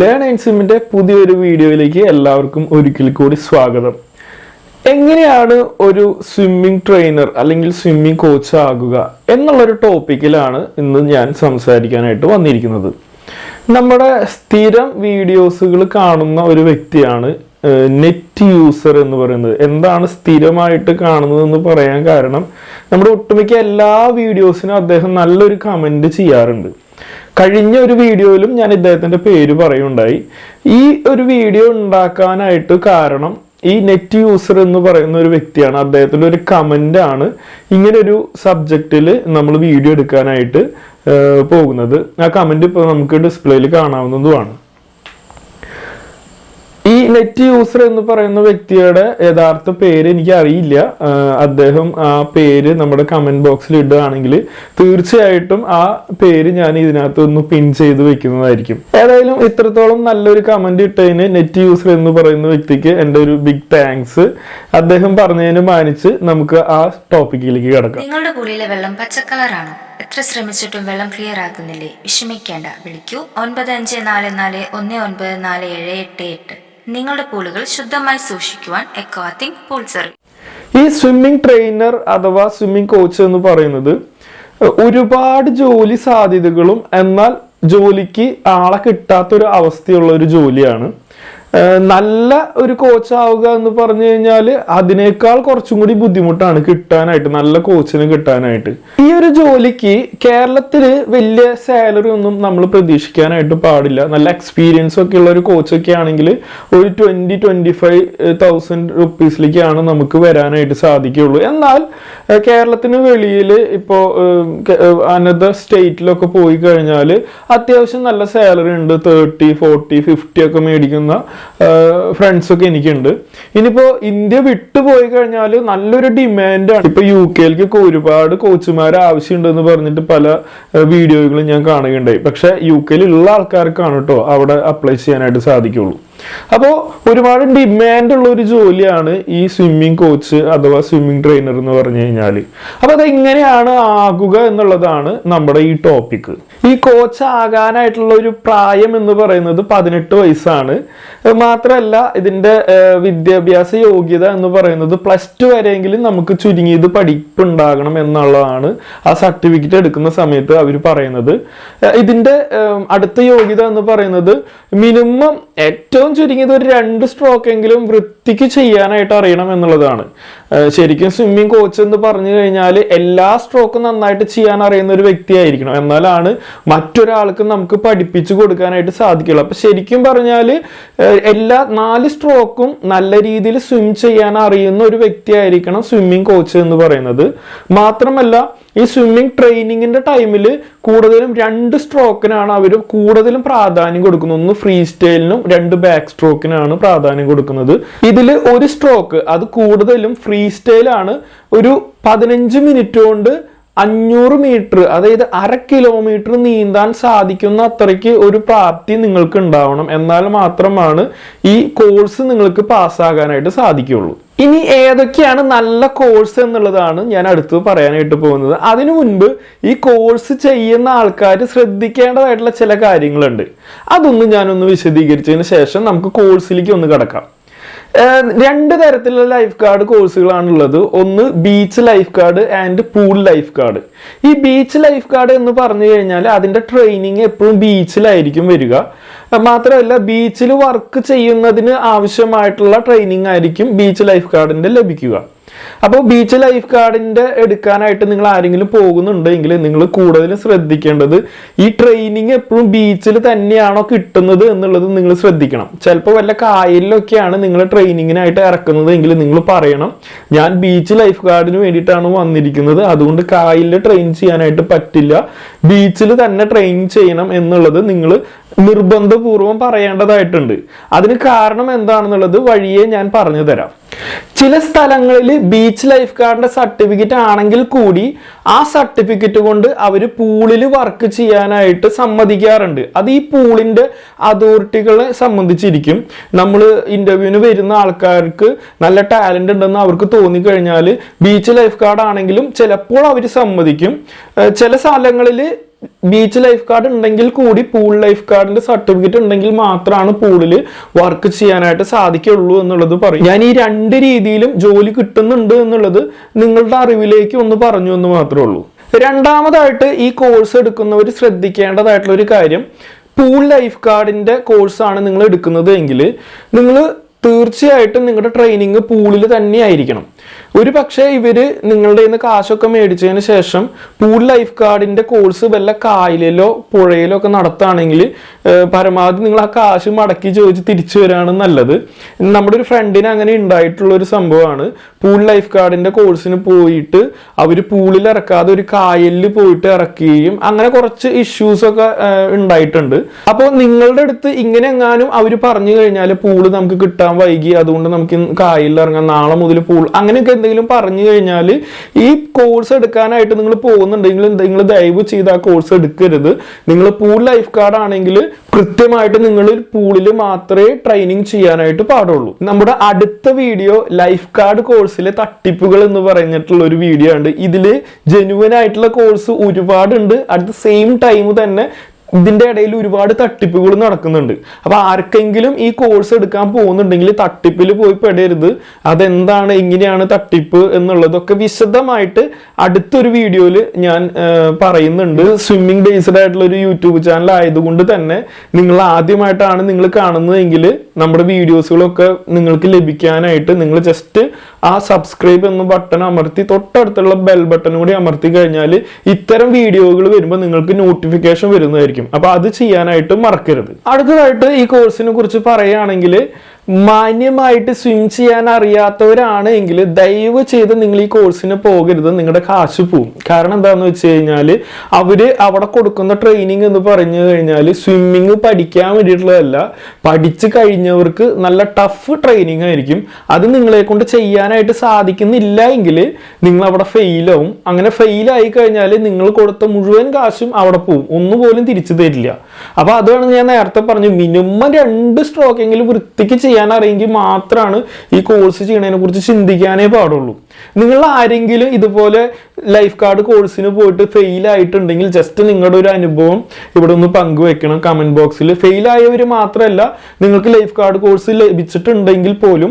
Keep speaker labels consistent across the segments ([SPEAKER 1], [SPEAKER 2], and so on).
[SPEAKER 1] Learn എൻസിമിന്റെ പുതിയൊരു വീഡിയോയിലേക്ക് എല്ലാവർക്കും ഒരിക്കൽ കൂടി സ്വാഗതം. എങ്ങനെയാണ് ഒരു സ്വിമ്മിംഗ് ട്രെയിനർ അല്ലെങ്കിൽ സ്വിമ്മിംഗ് കോച്ച് ആകുക എന്നുള്ളൊരു ടോപ്പിക്കിലാണ് ഇന്ന് ഞാൻ സംസാരിക്കാനായിട്ട് വന്നിരിക്കുന്നത്. നമ്മുടെ സ്ഥിരം വീഡിയോസുകൾ കാണുന്ന ഒരു വ്യക്തിയാണ് നെറ്റ് യൂസർ എന്ന് പറയുന്നത്. എന്താണ് സ്ഥിരമായിട്ട് കാണുന്നത് എന്ന് പറയാൻ കാരണം നമ്മുടെ ഒട്ടുമിക്ക എല്ലാ വീഡിയോസിനും അദ്ദേഹം നല്ലൊരു കമന്റ് ചെയ്യാറുണ്ട്. കഴിഞ്ഞ ഒരു വീഡിയോയിലും ഞാൻ ഇദ്ദേഹത്തിന്റെ പേര് പറയുണ്ടായി. ഈ ഒരു വീഡിയോ ഉണ്ടാക്കാനായിട്ട് കാരണം ഈ നെറ്റ് യൂസർ എന്ന് പറയുന്ന ഒരു വ്യക്തിയാണ്. അദ്ദേഹത്തിന്റെ ഒരു കമന്റ് ആണ് ഇങ്ങനെ ഒരു സബ്ജക്റ്റിൽ നമ്മൾ വീഡിയോ എടുക്കാനായിട്ട് പോകുന്നത്. ആ കമന്റ് ഇപ്പോൾ നമുക്ക് ഡിസ്പ്ലേയിൽ കാണാവുന്നതുമാണ്. ഈ നെറ്റ് യൂസർ എന്ന് പറയുന്ന വ്യക്തിയുടെ യഥാർത്ഥ പേര് എനിക്ക് അറിയില്ല അദ്ദേഹം ആ പേര് നമ്മുടെ കമന്റ് ബോക്സിൽ ഇടുകയാണെങ്കിൽ തീർച്ചയായിട്ടും ആ പേര് ഞാൻ ഇതിനകത്ത് ഒന്ന് പിൻ ചെയ്ത് വെക്കുന്നതായിരിക്കും. ഏതായാലും ഇത്രത്തോളം നല്ലൊരു കമന്റ് ഇട്ടതിന് നെറ്റ് യൂസർ എന്ന് പറയുന്ന വ്യക്തിക്ക് എന്റെ ഒരു ബിഗ് താങ്ക്സ് അദ്ദേഹം പറഞ്ഞതിന് മാനിച്ച് നമുക്ക് ആ ടോപ്പിക്കിലേക്ക് കിടക്കാം.
[SPEAKER 2] നിങ്ങളുടെ കുളിയിലെ വെള്ളം പച്ചക്കളറാണോ. എത്ര ശ്രമിച്ചിട്ടും വെള്ളം ക്ലിയർ ആകുന്നില്ലേ? വിഷമിക്കേണ്ട. വിളിക്കൂ. ഒൻപത് അഞ്ച് നാല് നാല് ഒന്ന് ഒൻപത് നാല് ഏഴ് എട്ട് എട്ട്. നിങ്ങളുടെ പൂളുകൾ ശുദ്ധമായി സൂക്ഷിക്കുവാൻ എക്വാത്തിങ് സർവീസ്
[SPEAKER 1] ഈ സ്വിമ്മിംഗ് ട്രെയിനർ അഥവാ സ്വിമ്മിംഗ് കോച്ച് എന്ന് പറയുന്നത് ഒരുപാട് ജോലി സാധ്യതകളും എന്നാൽ ജോലിക്ക് ആളെ കിട്ടാത്ത ഒരു അവസ്ഥയുള്ള ഒരു ജോലിയാണ്. നല്ല ഒരു കോച്ച് ആവുക എന്ന് പറഞ്ഞു കഴിഞ്ഞാൽ അതിനേക്കാൾ കുറച്ചും കൂടി ബുദ്ധിമുട്ടാണ് കിട്ടാനായിട്ട് നല്ല കോച്ചിന് കിട്ടാനായിട്ട്. ഈ ഒരു ജോലിക്ക് കേരളത്തിൽ വലിയ സാലറി ഒന്നും നമ്മൾ പ്രതീക്ഷിക്കാനായിട്ട് പാടില്ല. നല്ല എക്സ്പീരിയൻസ് ഒക്കെ ഉള്ള ഒരു കോച്ചൊക്കെ ആണെങ്കിൽ ഒരു ട്വന്റി ട്വന്റി ഫൈവ് തൗസൻഡ് റുപ്പീസിലേക്കാണ് നമുക്ക് വരാനായിട്ട് സാധിക്കുകയുള്ളൂ. എന്നാൽ കേരളത്തിന് വെളിയിൽ ഇപ്പോൾ അനദർ സ്റ്റേറ്റിലൊക്കെ പോയി കഴിഞ്ഞാൽ അത്യാവശ്യം നല്ല സാലറി ഉണ്ട്. തേർട്ടി ഫോർട്ടി ഫിഫ്റ്റി ഒക്കെ മേടിക്കുന്ന ഫ്രണ്ട്സ് ഒക്കെ എനിക്കുണ്ട്. ഇനിയിപ്പോ ഇന്ത്യ വിട്ടുപോയി കഴിഞ്ഞാൽ നല്ലൊരു ഡിമാൻഡാണ് ഇപ്പൊ യു കെയിലേക്കൊക്കെ ഒരുപാട് കോച്ചുമാർ ആവശ്യമുണ്ടെന്ന് പറഞ്ഞിട്ട് പല വീഡിയോകളും ഞാൻ കാണുകയുണ്ടായി. പക്ഷെ യു കെയിലുള്ള ആൾക്കാർക്കാണ് കേട്ടോ അവിടെ അപ്ലൈ ചെയ്യാനായിട്ട് സാധിക്കുള്ളൂ. അപ്പോൾ ഒരുപാട് ഡിമാൻഡ് ഉള്ള ഒരു ജോലിയാണ് ഈ സ്വിമ്മിങ് കോച്ച് അഥവാ സ്വിമ്മിങ് ട്രെയിനർ എന്ന് പറഞ്ഞു കഴിഞ്ഞാൽ അപ്പൊ അത് എങ്ങനെയാണ് ആകുക എന്നുള്ളതാണ് നമ്മുടെ ഈ ടോപ്പിക് ഈ കോച്ച് ആകാനായിട്ടുള്ള ഒരു പ്രായം എന്ന് പറയുന്നത് പതിനെട്ട് വയസ്സാണ്. മാത്രമല്ല ഇതിന്റെ വിദ്യാഭ്യാസ യോഗ്യത എന്ന് പറയുന്നത് പ്ലസ് ടു വരെയെങ്കിലും നമുക്ക് ചുരുങ്ങിയത് പഠിപ്പുണ്ടാകണം എന്നുള്ളതാണ് ആ സർട്ടിഫിക്കറ്റ് എടുക്കുന്ന സമയത്ത് അവർ പറയുന്നത്. ഇതിന്റെ അടുത്ത യോഗ്യത എന്ന് പറയുന്നത് മിനിമം ഏറ്റവും ചുരുങ്ങിയത് ഒരു രണ്ട് സ്ട്രോക്കെങ്കിലും വൃത്തിക്ക് ചെയ്യാനായിട്ട് അറിയണം എന്നുള്ളതാണ്. ശരിക്കും സ്വിമ്മിങ് കോച്ച് എന്ന് പറഞ്ഞു കഴിഞ്ഞാൽ എല്ലാ സ്ട്രോക്കും നന്നായിട്ട് ചെയ്യാൻ അറിയുന്ന ഒരു വ്യക്തിയായിരിക്കണം. എന്നാലാണ് മറ്റൊരാൾക്ക് നമുക്ക് പഠിപ്പിച്ചു കൊടുക്കാനായിട്ട് സാധിക്കുള്ളൂ. അപ്പൊ ശരിക്കും പറഞ്ഞാൽ എല്ലാ നാല് സ്ട്രോക്കും നല്ല രീതിയിൽ സ്വിം ചെയ്യാൻ അറിയുന്ന ഒരു വ്യക്തിയായിരിക്കണം സ്വിമ്മിംഗ് കോച്ച് എന്ന് പറയുന്നത്. മാത്രമല്ല ഈ സ്വിമ്മിംഗ് ട്രെയിനിങ്ങിന്റെ ടൈമിൽ കൂടുതലും രണ്ട് സ്ട്രോക്കിനാണ് അവർ കൂടുതലും പ്രാധാന്യം കൊടുക്കുന്നത്. ഒന്ന് ഫ്രീ സ്റ്റൈലിനും രണ്ട് ബാക്ക് സ്ട്രോക്കിനാണ് പ്രാധാന്യം കൊടുക്കുന്നത്. ഇതിൽ ഒരു സ്ട്രോക്ക് അത് കൂടുതലും ഫ്രീ സ്റ്റൈലാണ് ഒരു പതിനഞ്ച് മിനിറ്റ് കൊണ്ട് അഞ്ഞൂറ് മീറ്റർ അതായത് അര കിലോമീറ്റർ നീന്താൻ സാധിക്കുന്ന അത്രയ്ക്ക് ഒരു പ്രാപ്തി നിങ്ങൾക്ക് ഉണ്ടാവണം. എന്നാൽ മാത്രമാണ് ഈ കോഴ്സ് നിങ്ങൾക്ക് പാസ്സാകാനായിട്ട് സാധിക്കുള്ളൂ ഇനി ഏതൊക്കെയാണ് നല്ല കോഴ്സ് എന്നുള്ളതാണ് ഞാൻ അടുത്ത് പറയാനായിട്ട് പോകുന്നത്. അതിനു മുൻപ് ഈ കോഴ്സ് ചെയ്യുന്ന ആൾക്കാർ ശ്രദ്ധിക്കേണ്ടതായിട്ടുള്ള ചില കാര്യങ്ങളുണ്ട്. അതൊന്ന് ഞാനൊന്ന് വിശദീകരിച്ചതിന് ശേഷം നമുക്ക് കോഴ്സിലേക്ക് ഒന്ന് കിടക്കാം. രണ്ട് തരത്തിലുള്ള ലൈഫ് ഗാർഡ് കോഴ്സുകളാണുള്ളത് ഒന്ന് beach lifeguard and pool lifeguard ഈ ബീച്ച് ലൈഫ് ഗാർഡ് എന്ന് പറഞ്ഞു കഴിഞ്ഞാൽ അതിന്റെ ട്രെയിനിങ് എപ്പോഴും ബീച്ചിലായിരിക്കും വരിക. മാത്രമല്ല ബീച്ചിൽ വർക്ക് ചെയ്യുന്നതിന് ആവശ്യമായിട്ടുള്ള ട്രെയിനിങ് ആയിരിക്കും ബീച്ച് ലൈഫ് ഗാർഡിന്റെ ലഭിക്കുക. അപ്പോൾ ബീച്ച് ലൈഫ് ഗാർഡിന്റെ എടുക്കാനായിട്ട് നിങ്ങൾ ആരെങ്കിലും പോകുന്നുണ്ടെങ്കിൽ നിങ്ങൾ കൂടുതലും ശ്രദ്ധിക്കേണ്ടത് ഈ ട്രെയിനിങ് എപ്പോഴും ബീച്ചിൽ തന്നെയാണോ കിട്ടുന്നത് എന്നുള്ളത് നിങ്ങൾ ശ്രദ്ധിക്കണം. ചിലപ്പോൾ വല്ല കായലിലൊക്കെയാണ് നിങ്ങൾ ട്രെയിനിങ്ങിനായിട്ട് ഇറക്കുന്നത് എങ്കിൽ നിങ്ങൾ പറയണം ഞാൻ ബീച്ച് ലൈഫ് ഗാർഡിന് വേണ്ടിയിട്ടാണ് വന്നിരിക്കുന്നത്. അതുകൊണ്ട് കായലിൽ ട്രെയിൻ ചെയ്യാനായിട്ട് പറ്റില്ല. ബീച്ചിൽ തന്നെ ട്രെയിൻ ചെയ്യണം എന്നുള്ളത് നിങ്ങൾ നിർബന്ധപൂർവം പറയേണ്ടതായിട്ടുണ്ട്. അതിന് കാരണം എന്താണെന്നുള്ളത് വഴിയെ ഞാൻ പറഞ്ഞു തരാം. ചില സ്ഥലങ്ങളിൽ ബീച്ച് ലൈഫ് ഗാർഡിന്റെ സർട്ടിഫിക്കറ്റ് ആണെങ്കിൽ കൂടി ആ സർട്ടിഫിക്കറ്റ് കൊണ്ട് അവർ പൂളിൽ വർക്ക് ചെയ്യാനായിട്ട് സമ്മതിക്കാറുണ്ട്. അത് ഈ പൂളിന്റെ അതോറിറ്റികളെ സംബന്ധിച്ചിരിക്കും. നമ്മൾ ഇന്റർവ്യൂവിന് വരുന്ന ആൾക്കാർക്ക് നല്ല ടാലന്റ് ഉണ്ടെന്ന് അവർക്ക് തോന്നിക്കഴിഞ്ഞാൽ ബീച്ച് ലൈഫ് ഗാർഡ് ആണെങ്കിലും ചിലപ്പോൾ അവർ സമ്മതിക്കും. ചില സ്ഥലങ്ങളിൽ ബീച്ച് ലൈഫ് ഗാർഡ് ഉണ്ടെങ്കിൽ കൂടി പൂൾ ലൈഫ് ഗാർഡിന്റെ സർട്ടിഫിക്കറ്റ് ഉണ്ടെങ്കിൽ മാത്രമാണ് പൂളിൽ വർക്ക് ചെയ്യാനായിട്ട് സാധിക്കുള്ളൂ എന്നുള്ളത് പറയും. ഞാൻ ഈ രണ്ട് രീതിയിലും ജോലി കിട്ടുന്നുണ്ട് എന്നുള്ളത് നിങ്ങളുടെ അറിവിലേക്ക് ഒന്ന് പറഞ്ഞു എന്ന് മാത്രമേ ഉള്ളൂ. രണ്ടാമതായിട്ട് ഈ കോഴ്സ് എടുക്കുന്നവർ ശ്രദ്ധിക്കേണ്ടതായിട്ടുള്ള ഒരു കാര്യം പൂൾ ലൈഫ് ഗാർഡിന്റെ കോഴ്സാണ് നിങ്ങൾ എടുക്കുന്നത് എങ്കിൽ നിങ്ങൾ തീർച്ചയായിട്ടും നിങ്ങളുടെ ട്രെയിനിങ് പൂളിൽ തന്നെ ആയിരിക്കണം ഒരു പക്ഷേ ഇവർ നിങ്ങളുടെ നിന്ന് കാശൊക്കെ മേടിച്ചതിന് ശേഷം പൂൾ ലൈഫ് ഗാർഡിന്റെ കോഴ്സ് വല്ല കായലിലോ പുഴയിലോ ഒക്കെ നടത്തുകയാണെങ്കിൽ പരമാവധി നിങ്ങൾ ആ കാശ് മടക്കി ചോദിച്ച് തിരിച്ചു വരികയാണ് നല്ലത്. നമ്മുടെ ഒരു ഫ്രണ്ടിന് അങ്ങനെ ഉണ്ടായിട്ടുള്ള ഒരു സംഭവമാണ്. പൂൾ ലൈഫ് ഗാർഡിന്റെ കോഴ്സിന് പോയിട്ട് അവർ പൂളിൽ ഇറക്കാതെ ഒരു കായലിൽ പോയിട്ട് ഇറക്കുകയും അങ്ങനെ കുറച്ച് ഇഷ്യൂസ് ഒക്കെ ഉണ്ടായിട്ടുണ്ട്. അപ്പോൾ നിങ്ങളുടെ അടുത്ത് ഇങ്ങനെ എങ്ങാനും അവർ പറഞ്ഞു കഴിഞ്ഞാൽ പൂൾ നമുക്ക് കിട്ടാൻ വൈകി അതുകൊണ്ട് നമുക്ക് കായലിൽ ഇറങ്ങാം നാളെ മുതൽ പൂൾ അങ്ങനെയൊക്കെ എന്തെങ്കിലും പറഞ്ഞു കഴിഞ്ഞാൽ ഈ കോഴ്സ് എടുക്കാനായിട്ട് നിങ്ങൾ പോകുന്നുണ്ടെങ്കിൽ നിങ്ങൾ ദയവ് ചെയ്ത് ആ കോഴ്സ് എടുക്കരുത്. നിങ്ങൾ പൂൾ ലൈഫ് ഗാർഡ് ആണെങ്കിൽ കൃത്യമായിട്ട് നിങ്ങൾ പൂളിൽ മാത്രമേ ട്രെയിനിങ് ചെയ്യാനായിട്ട് പാടുള്ളൂ. നമ്മുടെ അടുത്ത വീഡിയോ ലൈഫ് ഗാർഡ് കോഴ്സിലെ തട്ടിപ്പുകൾ എന്ന് പറഞ്ഞിട്ടുള്ള ഒരു വീഡിയോ ഉണ്ട്. ഇതിൽ ജെനുവൻ ആയിട്ടുള്ള കോഴ്സ് ഒരുപാടുണ്ട്. അറ്റ് ദ സെയിം ടൈം തന്നെ ഇതിന്റെ ഇടയിൽ ഒരുപാട് തട്ടിപ്പുകൾ നടക്കുന്നുണ്ട്. അപ്പൊ ആർക്കെങ്കിലും ഈ കോഴ്സ് എടുക്കാൻ പോകുന്നുണ്ടെങ്കിൽ തട്ടിപ്പിൽ പോയി പെടരുത്. അതെന്താണ് എങ്ങനെയാണ് തട്ടിപ്പ് എന്നുള്ളതൊക്കെ വിശദമായിട്ട് അടുത്തൊരു വീഡിയോയിൽ ഞാൻ പറയുന്നുണ്ട്. സ്വിമ്മിംഗ് ബേസ്ഡ് ആയിട്ടുള്ള ഒരു യൂട്യൂബ് ചാനൽ ആയതുകൊണ്ട് തന്നെ നിങ്ങൾ ആദ്യമായിട്ടാണ് നിങ്ങൾ കാണുന്നതെങ്കിൽ നമ്മുടെ വീഡിയോസുകളൊക്കെ നിങ്ങൾക്ക് ലഭിക്കാനായിട്ട് നിങ്ങൾ ജസ്റ്റ് ആ സബ്സ്ക്രൈബ് എന്ന ബട്ടൺ അമർത്തി തൊട്ടടുത്തുള്ള ബെൽ ബട്ടൺ കൂടി അമർത്തി കഴിഞ്ഞാൽ ഇത്തരം വീഡിയോകൾ വരുമ്പോൾ നിങ്ങൾക്ക് നോട്ടിഫിക്കേഷൻ വരുന്നതായിരിക്കും. അപ്പൊ അത് ചെയ്യാനായിട്ട് മറക്കരുത്. അടുത്തതായിട്ട് ഈ കോഴ്സിനെ കുറിച്ച് പറയുകയാണെങ്കിൽ മാന്യമായിട്ട് സ്വിം ചെയ്യാൻ അറിയാത്തവരാണ് എങ്കിൽ ദയവ് ചെയ്ത് നിങ്ങൾ ഈ കോഴ്സിന് പോകരുത് നിങ്ങളുടെ കാശ് പോവും. കാരണം എന്താണെന്ന് വെച്ച് കഴിഞ്ഞാൽ അവർ അവിടെ കൊടുക്കുന്ന ട്രെയിനിങ് എന്ന് പറഞ്ഞു കഴിഞ്ഞാൽ സ്വിമ്മിങ് പഠിക്കാൻ വേണ്ടിയിട്ടുള്ളതല്ല പഠിച്ചു കഴിഞ്ഞവർക്ക് നല്ല ടഫ് ട്രെയിനിങ് ആയിരിക്കും. അത് നിങ്ങളെ കൊണ്ട് ചെയ്യാനായിട്ട് സാധിക്കുന്നില്ല എങ്കിൽ നിങ്ങൾ അവിടെ ഫെയിലാവും അങ്ങനെ ഫെയിലായി കഴിഞ്ഞാൽ നിങ്ങൾ കൊടുത്ത മുഴുവൻ കാശും അവിടെ പോവും. ഒന്നുപോലും തിരിച്ചു തരില്ല. അപ്പൊ അതാണ് ഞാൻ നേരത്തെ പറഞ്ഞു മിനിമം രണ്ട് സ്ട്രോക്കെങ്കിലും വൃത്തിക്ക് ചെയ്യാൻ അറിയെങ്കിൽ മാത്രമാണ് ഈ കോഴ്സ് ചെയ്യണതിനെ കുറിച്ച് ചിന്തിക്കാനേ പാടുള്ളൂ. നിങ്ങൾ ആരെങ്കിലും ഇതുപോലെ ലൈഫ് കാർഡ് കോഴ്സിന് പോയിട്ട് ഫെയിൽ ആയിട്ടുണ്ടെങ്കിൽ ജസ്റ്റ് നിങ്ങളുടെ ഒരു അനുഭവം ഇവിടെ ഒന്ന് പങ്കുവെക്കണം കമന്റ് ബോക്സിൽ ഫെയിൽ ആയവർ മാത്രമല്ല നിങ്ങൾക്ക് ലൈഫ് കാർഡ് കോഴ്സ് ലഭിച്ചിട്ടുണ്ടെങ്കിൽ പോലും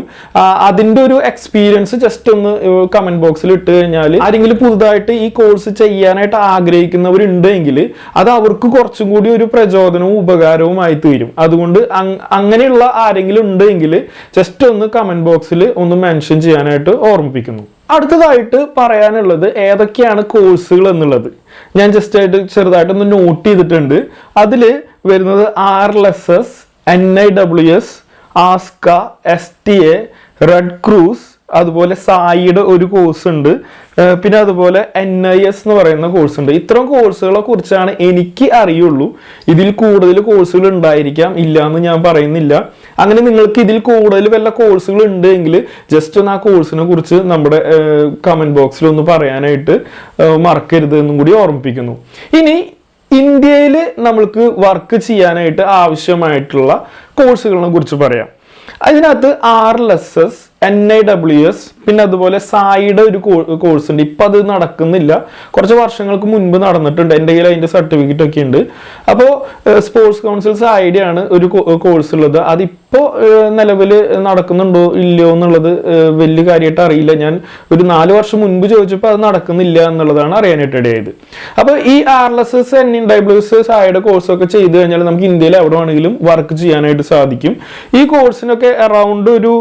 [SPEAKER 1] അതിന്റെ ഒരു എക്സ്പീരിയൻസ് ജസ്റ്റ് ഒന്ന് കമന്റ് ബോക്സിൽ ഇട്ട് കഴിഞ്ഞാൽ ആരെങ്കിലും പുതുതായിട്ട് ഈ കോഴ്സ് ചെയ്യാനായിട്ട് ആഗ്രഹിക്കുന്നവരുണ്ടെങ്കിൽ അത് അവർക്ക് കുറച്ചും കൂടി ഒരു പ്രചോദനവും ഉപകാരവുമായി തീരും. അതുകൊണ്ട് അങ്- അങ്ങനെയുള്ള ആരെങ്കിലും ഉണ്ടെങ്കിൽ ജസ്റ്റ് ഒന്ന് കമന്റ് ബോക്സിൽ ഒന്ന് മെൻഷൻ ചെയ്യാനായിട്ട് ഓർമ്മിപ്പിക്കുന്നു. അടുത്തതായിട്ട് പറയാനുള്ളത് ഏതൊക്കെയാണ് കോഴ്സുകൾ എന്നുള്ളത്. ഞാൻ ജസ്റ്റ് ആയിട്ട് ചെറുതായിട്ട് ഒന്ന് നോട്ട് ചെയ്തിട്ടുണ്ട്. അതിൽ വരുന്നത് R S S N I W S ASCA S T A red cross അതുപോലെ സായിയുടെ ഒരു കോഴ്സ് ഉണ്ട്. പിന്നെ അതുപോലെ എൻ ഐ എസ് എന്ന് പറയുന്ന കോഴ്സ് ഉണ്ട്. ഇത്തരം കോഴ്സുകളെ കുറിച്ചാണ് എനിക്ക് അറിയുള്ളൂ. ഇതിൽ കൂടുതൽ കോഴ്സുകൾ ഉണ്ടായിരിക്കാം. ഇല്ല എന്ന് ഞാൻ പറയുന്നില്ല. അങ്ങനെ നിങ്ങൾക്ക് ഇതിൽ കൂടുതൽ വല്ല കോഴ്സുകൾ ഉണ്ട് എങ്കിൽ ജസ്റ്റ് ഒന്ന് ആ കോഴ്സിനെ കുറിച്ച് നമ്മുടെ കമന്റ് ബോക്സിൽ ഒന്ന് പറയാനായിട്ട് മറക്കരുത് എന്നും കൂടി ഓർമ്മിപ്പിക്കുന്നു. ഇനി ഇന്ത്യയിൽ നമ്മൾക്ക് വർക്ക് ചെയ്യാനായിട്ട് ആവശ്യമായിട്ടുള്ള കോഴ്സുകളെ കുറിച്ച് പറയാം. അതിനകത്ത് R L S S N I W S പിന്നെ അതുപോലെ സായിയുടെ ഒരു കോഴ്സ് ഉണ്ട്. ഇപ്പം അത് നടക്കുന്നില്ല. കുറച്ച് വർഷങ്ങൾക്ക് മുൻപ് നടന്നിട്ടുണ്ട്. എന്റെ കയ്യിൽ അതിന്റെ സർട്ടിഫിക്കറ്റ് ഒക്കെ ഉണ്ട്. അപ്പോൾ സ്പോർട്സ് കൗൺസിൽ സായിയുടെയാണ് ഒരു കോഴ്സ് ഉള്ളത്. അതിപ്പോൾ നിലവിൽ നടക്കുന്നുണ്ടോ ഇല്ലയോ എന്നുള്ളത് വലിയ കാര്യമായിട്ട് അറിയില്ല. ഞാൻ ഒരു നാല് വർഷം മുൻപ് ചോദിച്ചപ്പോൾ അത് നടക്കുന്നില്ല എന്നുള്ളതാണ് അറിയാനായിട്ട് ഇടയായത്. അപ്പോൾ ഈ R S S N I W S സായിയുടെ കോഴ്സൊക്കെ ചെയ്ത് കഴിഞ്ഞാൽ നമുക്ക് ഇന്ത്യയിൽ എവിടെ വേണമെങ്കിലും വർക്ക് ചെയ്യാനായിട്ട് സാധിക്കും. ഈ കോഴ്സിനൊക്കെ അറൗണ്ട് ഒരു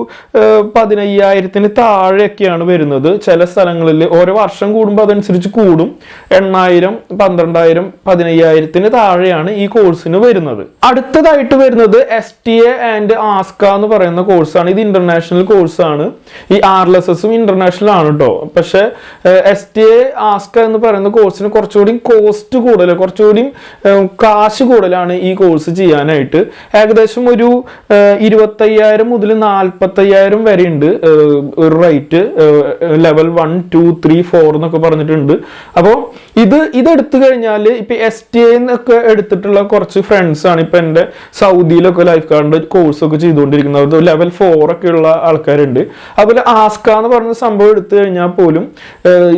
[SPEAKER 1] ഏഹ്, പതിനയ്യായിരത്തിന് താഴെയൊക്കെയാണ് വരുന്നത്. ചില സ്ഥലങ്ങളിൽ ഓരോ വർഷം കൂടുമ്പോൾ അതനുസരിച്ച് കൂടും. എണ്ണായിരം പന്ത്രണ്ടായിരം പതിനയ്യായിരത്തിന് താഴെയാണ് ഈ കോഴ്സിന് വരുന്നത്. അടുത്തതായിട്ട് വരുന്നത് S T A and ASCA എന്ന് പറയുന്ന കോഴ്സാണ് ഇത് ഇന്റർനാഷണൽ കോഴ്സാണ് ഈ ആർ എൽ എസ് എസും ഇന്റർനാഷണൽ ആണ് കേട്ടോ പക്ഷെ എസ് ടി എ ആസ്ക എന്ന് പറയുന്ന കോഴ്സിന് കുറച്ചുകൂടി കോസ്റ്റ് കൂടുതൽ കുറച്ചുകൂടി കാശ് കൂടുതലാണ് ഈ കോഴ്സ് ചെയ്യാനായിട്ട്. ഏകദേശം ഒരു ഇരുപത്തയ്യായിരം മുതൽ നാൽപ്പത്തയ്യായിരം വരെ ഉണ്ട് ഏഹ്, ഒരു rate level one two three four എന്നൊക്കെ പറഞ്ഞിട്ടുണ്ട്. അപ്പോൾ ഇത് ഇത് എടുത്തു കഴിഞ്ഞാൽ ഇപ്പം എസ് ടി എന്നൊക്കെ എടുത്തിട്ടുള്ള കുറച്ച് ഫ്രണ്ട്സ് ആണ് ഇപ്പൊ എന്റെ സൗദിയിലൊക്കെ ലൈഫ് ഗാർഡിന്റെ കോഴ്സൊക്കെ ചെയ്തുകൊണ്ടിരിക്കുന്നത് ലെവൽ ഫോർ ഒക്കെ ഉള്ള ആൾക്കാരുണ്ട്. അതുപോലെ ആസ്ക എന്ന് പറഞ്ഞ സംഭവം എടുത്തു കഴിഞ്ഞാൽ പോലും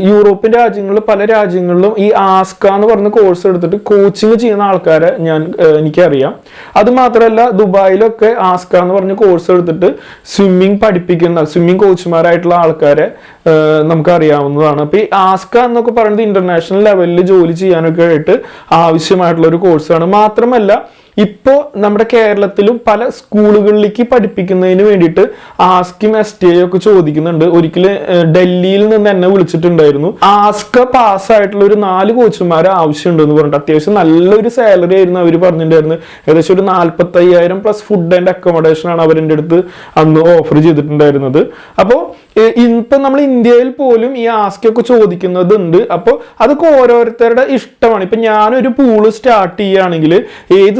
[SPEAKER 1] യൂറോപ്യൻ രാജ്യങ്ങളിൽ പല രാജ്യങ്ങളിലും ഈ ആസ്ക എന്ന് പറഞ്ഞ കോഴ്സ് എടുത്തിട്ട് കോച്ചിങ് ചെയ്യുന്ന ആൾക്കാരെ ഞാൻ എനിക്കറിയാം. അത് മാത്രമല്ല ദുബായിലൊക്കെ ആസ്ക എന്ന് പറഞ്ഞ കോഴ്സ് എടുത്തിട്ട് സ്വിമ്മിങ് പഠിപ്പിക്കുന്ന സ്വിമ്മിങ് കോച്ചുമാരായിട്ടുള്ള ആൾക്കാരെ നമുക്കറിയാവുന്നതാണ്. നമുക്ക് അറിയാവുന്നതാണ് അപ്പൊ ഈ ആസ്ക എന്നൊക്കെ പറയുന്നത് ഇന്റർനാഷണൽ ലെവലിൽ ജോലി ചെയ്യാനൊക്കെ ആയിട്ട് ആവശ്യമായിട്ടുള്ള ഒരു കോഴ്സാണ് മാത്രമല്ല ഇപ്പോ നമ്മുടെ കേരളത്തിലും പല സ്കൂളുകളിലേക്ക് പഠിപ്പിക്കുന്നതിന് വേണ്ടിയിട്ട് ആസ്കിം എസ് ടി ഐ ഒക്കെ ചോദിക്കുന്നുണ്ട്. ഒരിക്കലും ഡൽഹിയിൽ നിന്ന് എന്നെ വിളിച്ചിട്ടുണ്ടായിരുന്നു. ആസ്ക പാസ്സായിട്ടുള്ള ഒരു നാല് കോച്ചുമാരെ ആവശ്യമുണ്ടെന്ന് പറഞ്ഞിട്ട്. അത്യാവശ്യം നല്ലൊരു സാലറി ആയിരുന്നു അവർ പറഞ്ഞിട്ടുണ്ടായിരുന്നു ഏകദേശം ഒരു നാല്പത്തി അയ്യായിരം പ്ലസ് ഫുഡ് ആൻഡ് അക്കോമഡേഷൻ ആണ് അവരെന്റെ അടുത്ത് അന്ന് ഓഫർ ചെയ്തിട്ടുണ്ടായിരുന്നത്. അപ്പോൾ ഇപ്പം നമ്മൾ ഇന്ത്യയിൽ പോലും ഈ ആസ്കൊക്കെ ചോദിക്കുന്നത് ചോദിക്കുന്നതുണ്ട്. അപ്പോൾ അതൊക്കെ ഓരോരുത്തരുടെ ഇഷ്ടമാണ്. ഇപ്പം ഞാനൊരു പൂൾ സ്റ്റാർട്ട് ചെയ്യുകയാണെങ്കിൽ ഏത്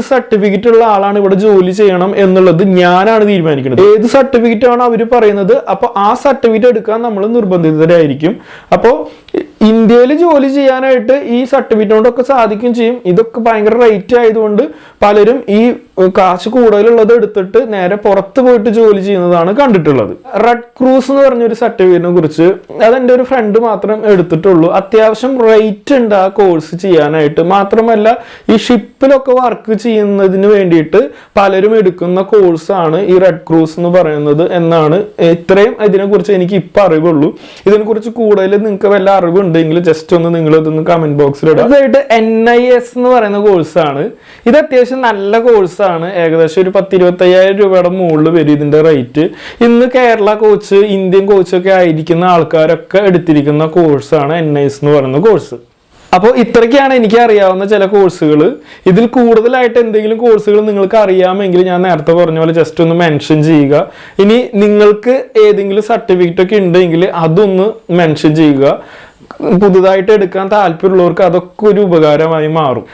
[SPEAKER 1] ഉള്ള ആളാണ് ഇവിടെ ജോലി ചെയ്യണം എന്നുള്ളത് ഞാനാണ് തീരുമാനിക്കുന്നത്. ഏത് സർട്ടിഫിക്കറ്റ് ആണ് അവർ പറയുന്നത് അപ്പോൾ ആ സർട്ടിഫിക്കറ്റ് എടുക്കാൻ നമ്മൾ നിർബന്ധിതരായിരിക്കും. അപ്പോൾ ഇന്ത്യയിൽ ജോലി ചെയ്യാനായിട്ട് ഈ സർട്ടിഫിക്കറ്റ് കൊണ്ടൊക്കെ സാധിക്കും ചെയ്യും. ഇതൊക്കെ ഭയങ്കര റേറ്റ് ആയതുകൊണ്ട് പലരും ഈ കാശ് കൂടുതലുള്ളത് എടുത്തിട്ട് നേരെ പുറത്ത് പോയിട്ട് ജോലി ചെയ്യുന്നതാണ് കണ്ടിട്ടുള്ളത്. റെഡ് ക്രൂസ് എന്ന് പറഞ്ഞൊരു സർട്ടിഫിക്കറ്റിനെ കുറിച്ച് അതെന്റെ ഒരു ഫ്രണ്ട് മാത്രം എടുത്തിട്ടുള്ളൂ. അത്യാവശ്യം റേറ്റ് ഉണ്ട് ആ കോഴ്സ് ചെയ്യാനായിട്ട്. മാത്രമല്ല ഈ ഷിപ്പിലൊക്കെ വർക്ക് ചെയ്യുന്നതിന് വേണ്ടിയിട്ട് പലരും എടുക്കുന്ന കോഴ്സാണ് ഈ റെഡ് ക്രൂസ് എന്ന് പറയുന്നത് എന്നാണ് ഇത്രയും ഇതിനെക്കുറിച്ച് എനിക്ക് ഇപ്പം അറിവുള്ളൂ. ഇതിനെക്കുറിച്ച് കൂടുതൽ നിങ്ങൾക്ക് വല്ല അറിവുണ്ടെങ്കിൽ ജസ്റ്റ് ഒന്ന് നിങ്ങൾ ഇതൊന്ന് കമന്റ് ബോക്സിൽ ഇടാം. അതായിട്ട് എൻ ഐ എസ് എന്ന് പറയുന്ന കോഴ്സാണ് ഇത് അത്യാവശ്യം നല്ല കോഴ്സാണ് ഏകദേശം ഒരു പത്ത് ഇരുപത്തയ്യായിരം രൂപയുടെ മുകളിൽ വരും ഇതിന്റെ റേറ്റ്. ഇന്ന് കേരള കോച്ച് ഇന്ത്യൻ കോച്ചൊക്കെ ആയിരിക്കുന്ന ആൾക്കാരൊക്കെ എടുത്തിരിക്കുന്ന കോഴ്സാണ് എൻ ഐസ് എന്ന് പറയുന്ന കോഴ്സ് അപ്പോൾ ഇത്രയ്ക്കാണ് എനിക്ക് അറിയാവുന്ന ചില കോഴ്സുകൾ ഇതിൽ കൂടുതലായിട്ട് എന്തെങ്കിലും കോഴ്സുകൾ നിങ്ങൾക്ക് അറിയാമെങ്കിൽ ഞാൻ നേരത്തെ പറഞ്ഞ പോലെ ജസ്റ്റ് ഒന്ന് മെൻഷൻ ചെയ്യുക. ഇനി നിങ്ങൾക്ക് ഏതെങ്കിലും സർട്ടിഫിക്കറ്റ് ഒക്കെ ഉണ്ടെങ്കിൽ അതൊന്ന് മെൻഷൻ ചെയ്യുക. പുതുതായിട്ട് എടുക്കാൻ താല്പര്യമുള്ളവർക്ക് അതൊക്കെ ഒരു ഉപകാരമായി മാറും.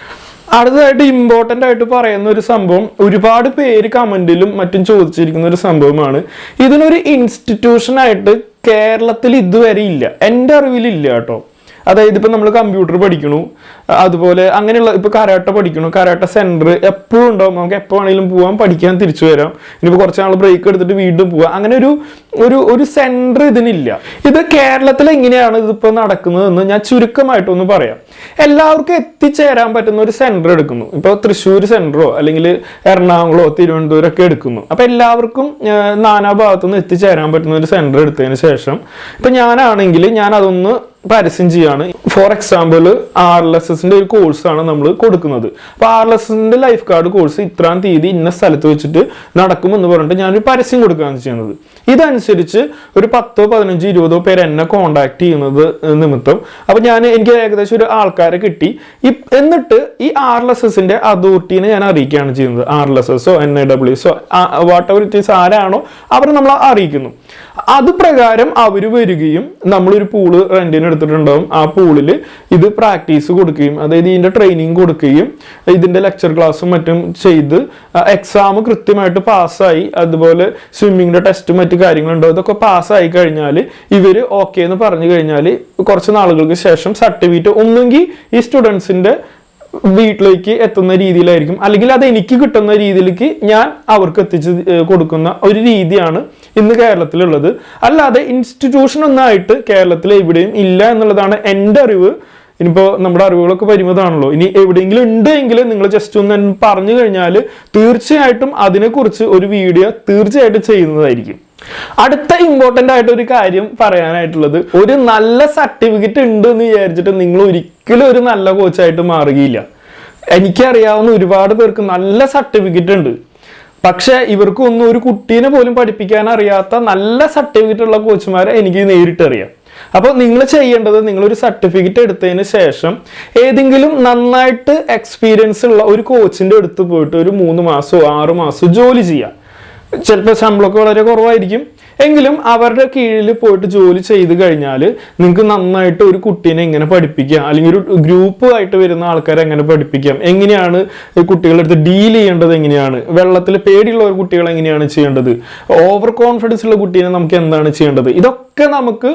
[SPEAKER 1] അടുത്തതായിട്ട് ഇമ്പോർട്ടന്റ് ആയിട്ട് പറയുന്ന ഒരു സംഭവം ഒരുപാട് പേര് കമന്റിലും മറ്റും ചോദിച്ചിരിക്കുന്ന ഒരു സംഭവമാണ്. ഇതിനൊരു ഇൻസ്റ്റിറ്റ്യൂഷനായിട്ട് കേരളത്തിൽ ഇതുവരെ ഇല്ല. എന്റെ അറിവിലില്ല കേട്ടോ. അതായത് ഇപ്പം നമ്മൾ കമ്പ്യൂട്ടർ പഠിക്കണു. അതുപോലെ അങ്ങനെയുള്ള ഇപ്പൊ കരാട്ട പഠിക്കണം കരാട്ട സെന്റർ എപ്പോഴും ഉണ്ടാവും. നമുക്ക് എപ്പോ വേണമെങ്കിലും പോവാം പഠിക്കാൻ തിരിച്ചു വരാം. ഇനിയിപ്പോ കുറച്ച് നാൾ ബ്രേക്ക് എടുത്തിട്ട് വീണ്ടും പോവാം. അങ്ങനെ ഒരു ഒരു ഒരു സെന്റർ ഇതിനില്ല. ഇത് കേരളത്തിൽ എങ്ങനെയാണ് ഇതിപ്പോ നടക്കുന്നതെന്ന് ഞാൻ ചുരുക്കമായിട്ടൊന്ന് പറയാം. എല്ലാവർക്കും എത്തിച്ചേരാൻ പറ്റുന്ന ഒരു സെന്റർ എടുക്കുന്നു. ഇപ്പൊ തൃശ്ശൂർ സെന്ററോ അല്ലെങ്കിൽ എറണാകുളമോ തിരുവനന്തപുരം ഒക്കെ എടുക്കുന്നു. അപ്പൊ എല്ലാവർക്കും നാനാ ഭാഗത്തുനിന്ന് എത്തിച്ചേരാൻ പറ്റുന്ന ഒരു സെന്റർ എടുത്തതിന് ശേഷം ഇപ്പൊ ഞാനാണെങ്കിൽ ഞാൻ അതൊന്ന് പരസ്യം ചെയ്യാണ്. For example R L S S എസിന്റെ ഒരു കോഴ്സാണ് നമ്മൾ കൊടുക്കുന്നത്. അപ്പൊ ആർ എൽ എസ് എസിന്റെ ലൈഫ് ഗാർഡ് കോഴ്സ് ഇത്രാം തീയതി ഇന്ന സ്ഥലത്ത് വെച്ചിട്ട് നടക്കുമെന്ന് പറഞ്ഞിട്ട് ഞാനൊരു പരസ്യം കൊടുക്കുകയാണ് ചെയ്യുന്നത്. ഇതനുസരിച്ച് ഒരു പത്തോ പതിനഞ്ചോ ഇരുപതോ പേര് എന്നെ കോണ്ടാക്ട് ചെയ്യുന്നത് നിമിത്തം. അപ്പോൾ ഞാൻ എനിക്ക് ഏകദേശം ഒരു ആൾക്കാരെ കിട്ടി. എന്നിട്ട് ഈ ആർ എൽ എസ് എസിന്റെ അതോറിറ്റീനെ ഞാൻ അറിയിക്കുകയാണ് ചെയ്യുന്നത്. ആർ എൽ എസ് എസോ എൻ ഐ ഡബ്ല്യു എസോ വാട്ട് എവർ ഇറ്റ് ഈസ് ആരാണോ അവരെ നമ്മൾ അറിയിക്കുന്നു. അത് പ്രകാരം അവർ വരികയും നമ്മളൊരു പൂൾ റെന്റിന് എടുത്തിട്ടുണ്ടാവും. ആ പൂളിൽ ഇത് പ്രാക്ടീസ് കൊടുക്കുകയും അതായത് ഇതിന്റെ ട്രെയിനിങ് കൊടുക്കുകയും ഇതിന്റെ ലെക്ചർ ക്ലാസ്സും മറ്റും ചെയ്ത് എക്സാം കൃത്യമായിട്ട് പാസ്സായി അതുപോലെ സ്വിമ്മിങ്ങിന്റെ ടെസ്റ്റും മറ്റു കാര്യങ്ങളുണ്ടോ ഇതൊക്കെ പാസ്സായി കഴിഞ്ഞാൽ ഇവർ ഓക്കെ എന്ന് പറഞ്ഞു കഴിഞ്ഞാൽ കുറച്ച് നാളുകൾക്ക് ശേഷം സർട്ടിഫിക്കറ്റ് ഒന്നുകിൽ ഈ സ്റ്റുഡൻസിന്റെ വീട്ടിലേക്ക് എത്തുന്ന രീതിയിലായിരിക്കും. അല്ലെങ്കിൽ അത് എനിക്ക് കിട്ടുന്ന രീതിയിലേക്ക് ഞാൻ അവർക്ക് എത്തിച്ച് കൊടുക്കുന്ന ഒരു രീതിയാണ് ഇന്ന് കേരളത്തിലുള്ളത്. അല്ലാതെ ഇൻസ്റ്റിറ്റ്യൂഷൻ ഒന്നായിട്ട് കേരളത്തിൽ എവിടെയും ഇല്ല എന്നുള്ളതാണ് എന്റെ അറിവ്. ഇനിയിപ്പോൾ നമ്മുടെ അറിവുകളൊക്കെ പരിമിതമാണല്ലോ. ഇനി എവിടെയെങ്കിലും ഉണ്ട് എങ്കിൽ നിങ്ങൾ ജസ്റ്റ് ഒന്ന് പറഞ്ഞു കഴിഞ്ഞാൽ തീർച്ചയായിട്ടും അതിനെക്കുറിച്ച് ഒരു വീഡിയോ തീർച്ചയായിട്ടും ചെയ്യുന്നതായിരിക്കും. അടുത്ത ഇമ്പോർട്ടന്റ് ആയിട്ട് ഒരു കാര്യം പറയാനായിട്ടുള്ളത് ഒരു നല്ല സർട്ടിഫിക്കറ്റ് ഉണ്ട് എന്ന് വിചാരിച്ചിട്ട് നിങ്ങൾ ഒരിക്കലും ഒരു നല്ല കോച്ചായിട്ട് മാറുകയില്ല. എനിക്കറിയാവുന്ന ഒരുപാട് പേർക്ക് നല്ല സർട്ടിഫിക്കറ്റ് ഉണ്ട്. പക്ഷെ ഇവർക്കൊന്നും ഒരു കുട്ടീനെ പോലും പഠിപ്പിക്കാൻ അറിയാത്ത നല്ല സർട്ടിഫിക്കറ്റ് ഉള്ള കോച്ചുമാരെ എനിക്ക് നേരിട്ടറിയാം. അപ്പോൾ നിങ്ങൾ ചെയ്യേണ്ടത് നിങ്ങൾ ഒരു സർട്ടിഫിക്കറ്റ് എടുത്തതിന് ശേഷം ഏതെങ്കിലും നന്നായിട്ട് എക്സ്പീരിയൻസ് ഉള്ള ഒരു കോച്ചിന്റെ അടുത്ത് പോയിട്ട് ഒരു മൂന്ന് മാസമോ ആറ് മാസമോ ജോലി ചെയ്യാം. ചിലപ്പോൾ ശമ്പളമൊക്കെ വളരെ കുറവായിരിക്കും. എങ്കിലും അവരുടെ കീഴിൽ പോയിട്ട് ജോലി ചെയ്ത് കഴിഞ്ഞാൽ നിങ്ങൾക്ക് നന്നായിട്ട് ഒരു കുട്ടീനെ എങ്ങനെ പഠിപ്പിക്കാം? അല്ലെങ്കിൽ ഒരു ഗ്രൂപ്പ് ആയിട്ട് വരുന്ന ആൾക്കാരെ എങ്ങനെ പഠിപ്പിക്കാം? എങ്ങനെയാണ് കുട്ടികളുടെ അടുത്ത് ഡീൽ ചെയ്യേണ്ടത് എങ്ങനെയാണ്? വെള്ളത്തിൽ പേടിയുള്ള ഒരു കുട്ടികൾ എങ്ങനെയാണ് ചെയ്യേണ്ടത്? ഓവർ കോൺഫിഡൻസ് ഉള്ള കുട്ടീനെ നമുക്ക് എന്താണ് ചെയ്യേണ്ടത്? ഇതൊക്കെ നമുക്ക്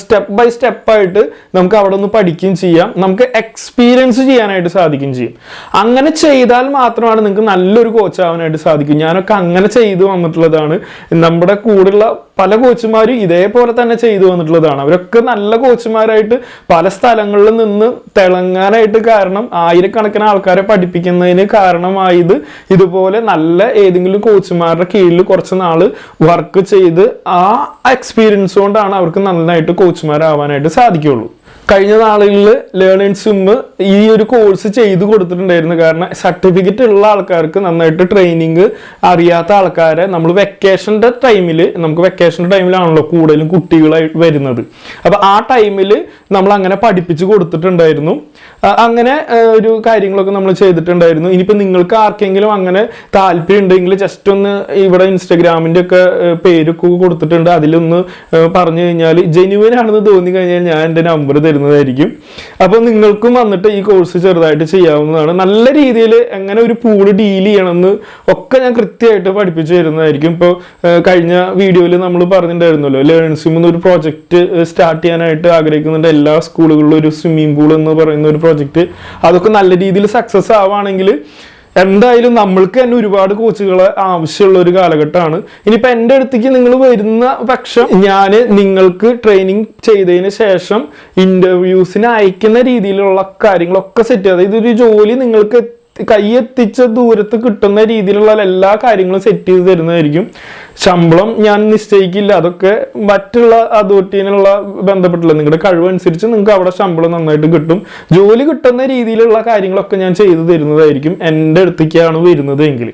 [SPEAKER 1] സ്റ്റെപ്പ് ബൈ സ്റ്റെപ്പായിട്ട് നമുക്ക് അവിടെ നിന്ന് പഠിക്കുകയും ചെയ്യാം. നമുക്ക് എക്സ്പീരിയൻസ് ചെയ്യാനായിട്ട് സാധിക്കുകയും ചെയ്യും. അങ്ങനെ ചെയ്താൽ മാത്രമാണ് നിങ്ങൾക്ക് നല്ലൊരു കോച്ച് ആവാനായിട്ട് സാധിക്കും. ഞാനൊക്കെ അങ്ങനെ ചെയ്തു വന്നിട്ടുള്ളതാണ്. നമ്മുടെ കൂടെയുള്ള പല കോച്ചുമാരും ഇതേപോലെ തന്നെ ചെയ്തു വന്നിട്ടുള്ളതാണ്. അവരൊക്കെ നല്ല കോച്ചുമാരായിട്ട് പല സ്ഥലങ്ങളിൽ നിന്ന് തിളങ്ങാനായിട്ട് കാരണം ആയിരക്കണക്കിന് ആൾക്കാരെ പഠിപ്പിക്കുന്നതിന് കാരണമായത് ഇതുപോലെ നല്ല ഏതെങ്കിലും കോച്ചുമാരുടെ കീഴിൽ കുറച്ച് നാൾ വർക്ക് ചെയ്ത് ആ എക്സ്പീരിയൻസ് കൊണ്ടാണ് അവർക്ക് നന്നായിട്ട് കോച്ചുമാരാവാനായിട്ട് സാധിക്കുള്ളൂ. കഴിഞ്ഞ നാളുകളിൽ ലേണേഴ്സ് സ്വിമ്മ് ഈ ഒരു കോഴ്സ് ചെയ്തു കൊടുത്തിട്ടുണ്ടായിരുന്നു. കാരണം സർട്ടിഫിക്കറ്റ് ഉള്ള ആൾക്കാർക്ക് നന്നായിട്ട് ട്രെയിനിങ് അറിയാത്ത ആൾക്കാരെ നമ്മൾ വെക്കേഷന്റെ ടൈമിൽ നമുക്ക് വെക്കേഷന്റെ ടൈമിലാണല്ലോ കൂടുതലും കുട്ടികളായിട്ട് വരുന്നത്. അപ്പോൾ ആ ടൈമിൽ നമ്മൾ അങ്ങനെ പഠിപ്പിച്ചു കൊടുത്തിട്ടുണ്ടായിരുന്നു. അങ്ങനെ ഒരു കാര്യങ്ങളൊക്കെ നമ്മൾ ചെയ്തിട്ടുണ്ടായിരുന്നു. ഇനിയിപ്പോൾ നിങ്ങൾക്ക് ആർക്കെങ്കിലും അങ്ങനെ താല്പര്യം ഉണ്ടെങ്കിൽ ജസ്റ്റ് ഒന്ന് ഇവിടെ ഇൻസ്റ്റഗ്രാമിന്റെ ഒക്കെ പേരൊക്കെ കൊടുത്തിട്ടുണ്ട്. അതിലൊന്ന് പറഞ്ഞു കഴിഞ്ഞാൽ ജെന്യുവൻ ആണെന്ന് തോന്നി കഴിഞ്ഞാൽ ഞാൻ എന്റെ നമ്പർ തരുന്നതായിരിക്കും അപ്പോൾ നിങ്ങൾക്കും വന്നിട്ട് ഈ കോഴ്സ് ചെറുതായിട്ട് ചെയ്യാവുന്നതാണ്. നല്ല രീതിയിൽ എങ്ങനെ ഒരു പൂൾ ഡീൽ ചെയ്യണമെന്ന് ഒക്കെ ഞാൻ കൃത്യമായിട്ട് പഠിപ്പിച്ചു തരുന്നതായിരിക്കും. ഇപ്പോൾ കഴിഞ്ഞ വീഡിയോയിൽ നമ്മൾ പറഞ്ഞിട്ടുണ്ടായിരുന്നല്ലോ ലേൺ നിന്ന് ഒരു പ്രോജക്റ്റ് സ്റ്റാർട്ട് ചെയ്യാനായിട്ട് ആഗ്രഹിക്കുന്നുണ്ട്. എല്ലാ സ്കൂളുകളിലും ഒരു സ്വിമ്മിംഗ് പൂൾ എന്ന് പറയുന്ന ഒരു പ്രോജക്റ്റ് അതൊക്കെ നല്ല രീതിയിൽ സക്സസ് ആവുകയാണെങ്കിൽ എന്തായാലും നമ്മൾക്ക് തന്നെ ഒരുപാട് കോച്ചുകളെ ആവശ്യമുള്ള ഒരു കാലഘട്ടമാണ്. ഇനിയിപ്പോൾ എന്റെ അടുത്തേക്ക് നിങ്ങൾ വരുന്ന പക്ഷം ഞാൻ നിങ്ങൾക്ക് ട്രെയിനിങ് ചെയ്തതിന് ശേഷം ഇന്റർവ്യൂസിന് അയക്കുന്ന രീതിയിലുള്ള കാര്യങ്ങളൊക്കെ സെറ്റ് ചെയ്ത് ഇതൊരു ജോലി നിങ്ങൾക്ക് കൈയെത്തിച്ച ദൂരത്ത് കിട്ടുന്ന രീതിയിലുള്ള എല്ലാ കാര്യങ്ങളും സെറ്റ് ചെയ്ത് തരുന്നതായിരിക്കും. ശമ്പളം ഞാൻ നിശ്ചയിക്കില്ല. അതൊക്കെ മറ്റുള്ള അതോറിറ്റിനുള്ള ബന്ധപ്പെട്ടുള്ള നിങ്ങളുടെ കഴിവനുസരിച്ച് നിങ്ങൾക്ക് അവിടെ ശമ്പളം നന്നായിട്ട് കിട്ടും. ജോലി കിട്ടുന്ന രീതിയിലുള്ള കാര്യങ്ങളൊക്കെ ഞാൻ ചെയ്തു തരുന്നതായിരിക്കും എന്റെ അടുത്തേക്കാണ് വരുന്നത് എങ്കിൽ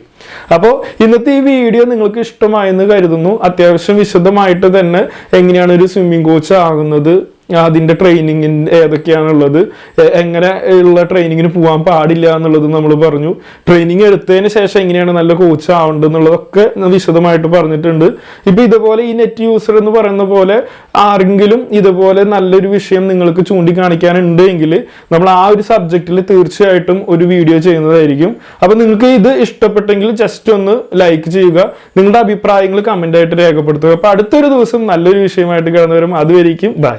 [SPEAKER 1] അപ്പോൾ ഇന്നത്തെ ഈ വീഡിയോ നിങ്ങൾക്ക് ഇഷ്ടമായെന്ന് കരുതുന്നു. അത്യാവശ്യം വിശദമായിട്ട് തന്നെ എങ്ങനെയാണ് ഒരു സ്വിമ്മിംഗ് കോച്ച് ആകുന്നത് അതിന്റെ ട്രെയിനിങ്ങിന് ഏതൊക്കെയാണുള്ളത്? എങ്ങനെ ഉള്ള ട്രെയിനിങ്ങിന് പോകാൻ പാടില്ല എന്നുള്ളത് നമ്മൾ പറഞ്ഞു. ട്രെയിനിങ് എടുത്തതിന് ശേഷം എങ്ങനെയാണ് നല്ല കോച്ച് ആവേണ്ടത് എന്നുള്ളതൊക്കെ വിശദമായിട്ട് പറഞ്ഞിട്ടുണ്ട്. ഇപ്പം ഇതുപോലെ ഈ നെറ്റ് യൂസർ എന്ന് പറയുന്ന പോലെ ആരെങ്കിലും ഇതുപോലെ നല്ലൊരു വിഷയം നിങ്ങൾക്ക് ചൂണ്ടിക്കാണിക്കാനുണ്ട് എങ്കിൽ നമ്മൾ ആ ഒരു സബ്ജക്റ്റിൽ തീർച്ചയായിട്ടും ഒരു വീഡിയോ ചെയ്യുന്നതായിരിക്കും. അപ്പം നിങ്ങൾക്ക് ഇത് ഇഷ്ടപ്പെട്ടെങ്കിൽ ജസ്റ്റ് ഒന്ന് ലൈക്ക് ചെയ്യുക. നിങ്ങളുടെ അഭിപ്രായങ്ങൾ കമന്റായിട്ട് രേഖപ്പെടുത്തുക. അപ്പോൾ അടുത്തൊരു ദിവസം നല്ലൊരു വിഷയമായിട്ട് കടന്നു വരും അതുവരെയും ബൈ